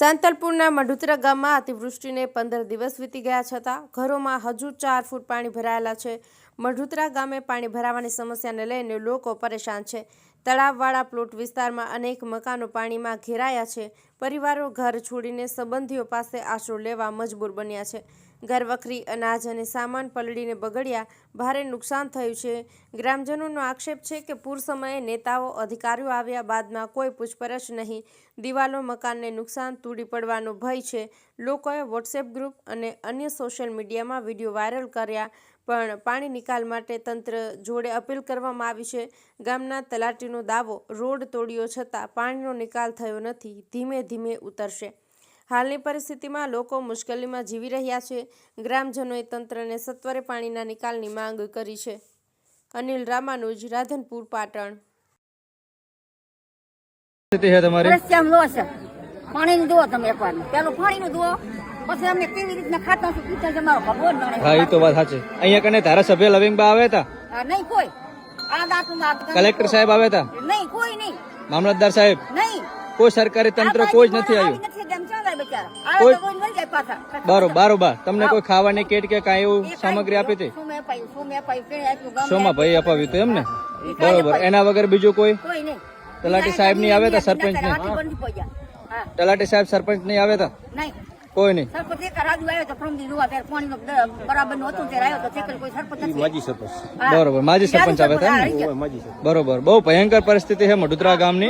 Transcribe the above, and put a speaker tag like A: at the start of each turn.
A: સાંતલપુરના મઢુતરા ગામમાં અતિવૃષ્ટિને પંદર દિવસ વીતી ગયા છતાં ઘરોમાં હજુ ચાર ફૂટ પાણી ભરાયેલા છે. મઢુતરા ગામે પાણી ભરાવાની સમસ્યાને લઈને લોકો પરેશાન છે. તળાવવાળા પ્લોટ વિસ્તારમાં અનેક મકાનો પાણીમાં ઘેરાયા છે. પરિવારો ઘર છોડીને સંબંધીઓ પાસે આશરો લેવા મજબૂર બન્યા છે. ઘરવખરી, અનાજ અને સામાન પલળીને બગડ્યા. ભારે નુકસાન થયું છે. ગ્રામજનોનો આક્ષેપ છે કે પૂર સમયે નેતાઓ, અધિકારીઓ આવ્યા બાદમાં કોઈ પૂછપરછ નહીં. દિવાલો, મકાનને નુકસાન તૂટી પડવાનો ભય છે. લોકોએ વોટ્સએપ ગ્રુપ અને અન્ય સોશિયલ મીડિયામાં વીડિયો વાયરલ કર્યા. પણ પાણી નિકાલ માટે તંત્ર જોડે અપીલ કરવામાં આવી છે. ગામના તલાટીનો દાવો રોડ તોડ્યો છતાં પાણીનો નિકાલ થયો નથી ધીમે ધીમે ઉતરશે. હાલની પરિસ્થિતિમાં લોકો મુશ્કેલીમાં જીવી રહ્યા છે. ગ્રામજનોએ તંત્રને સત્વરે પાણીના નિકાલની માંગ કરી છે. અનિલ રામાનુજ રાધનપુર પાટણ.
B: પાણી જુઓ તમે એકવાર પેલું પાણીનું જુઓ. પછી અમને કેવી રીતના ખાતા શું પૂછે છે મારો ભગવાન ન
C: હા એ તો વાત સાચી. અહીંયા કને ધારાસભ્ય લવિંગબા આવ્યા હતા
B: નહીં કોઈ. આ દાંતમાં
C: કલેક્ટર સાહેબ આવ્યા હતા
B: નહીં કોઈ નહીં.
C: મામલતદાર સાહેબ?
B: નહીં.
C: કોઈ સરકારી તંત્ર કોઈ જ નથી આવ્યું. બરોબર બરોબર. તમને કોઈ ખાવાની કેટ કે કાંઈ એવું સામગ્રી આપી હતી? શોમાં ભાઈ અપાવ્યું હતું એમ ને
B: એ કાંઈ
C: બરોબર. એના વગર બીજું કોઈ? તલાટી સાહેબ નહીં આવે તા સરપંચ નહીં? તલાટી સાહેબ સરપંચ નહીં આવ્યા હતા કોઈ નહીં.
B: સરપંચ એક રાજુ આવ્યો તો પ્રમદી જોવા ત્યારે પાણીનો બરાબરનું ત્યારે આવ્યો તો તે કોઈ સરપંચ નથી.
D: માજી સરપંચ.
C: બરોબર
D: માજી સરપંચ.
C: બરોબર. બહુ ભયંકર પરિસ્થિતિ છે મઢુતરા ગામની.